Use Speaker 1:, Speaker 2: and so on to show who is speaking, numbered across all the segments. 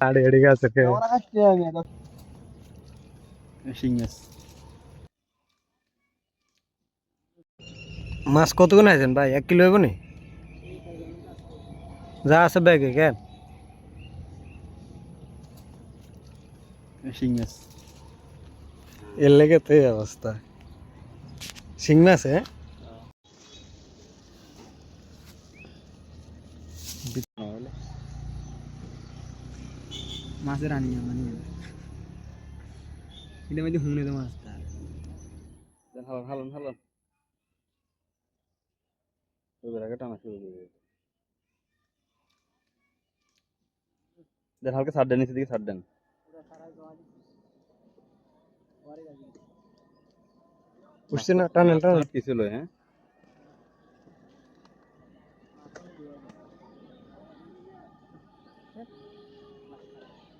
Speaker 1: আড়ে এড়ে গেছে কে?
Speaker 2: মাছ
Speaker 1: কতগুলো আছেন ভাই? এক কিলো হইব নি যা আছে ব্যাগে কেন
Speaker 2: শিং মাছ
Speaker 1: এর লেগে তো এই অবস্থা। শিং মাছ হ্যাঁ?
Speaker 2: मास्टर आने जाऊँगा नहीं एकदम एकदम होने दो मास्टर चल हलन हलन हलन उधर आगे टाना शुरू कर देन हल्का साथ देने से दिखे साथ
Speaker 1: उससे ना टानल टानल
Speaker 2: किसी लो है।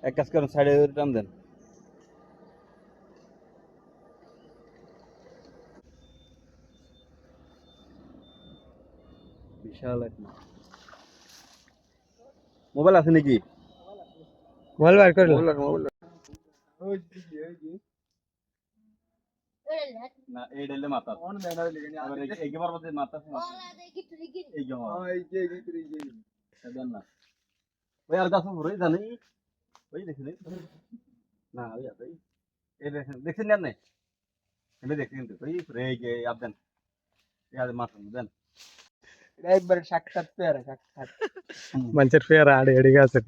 Speaker 2: এক কাজ করেন সাইডে টান দেন। বিশাল এক মাছ মোবাইল আছে নাকি?
Speaker 1: মোবাইল বার করে
Speaker 2: মোবাইল না এই ডেলে মাথা আবার এই গেবার মধ্যে মাথা মাথা না। ওই আর গাছ জানি। ওই দেখি না ওই আছে এই- দেখেন দেখছেন না নাই এমনি দেখছি কিন্তু ওই রে যে আপ দেন এই আর মাথা দেন।
Speaker 3: একবার সাক্ষাৎ পেয়ারা সাক্ষাৎ।
Speaker 1: মানুষের পেয়ারা আড়ে এড়ে গেছে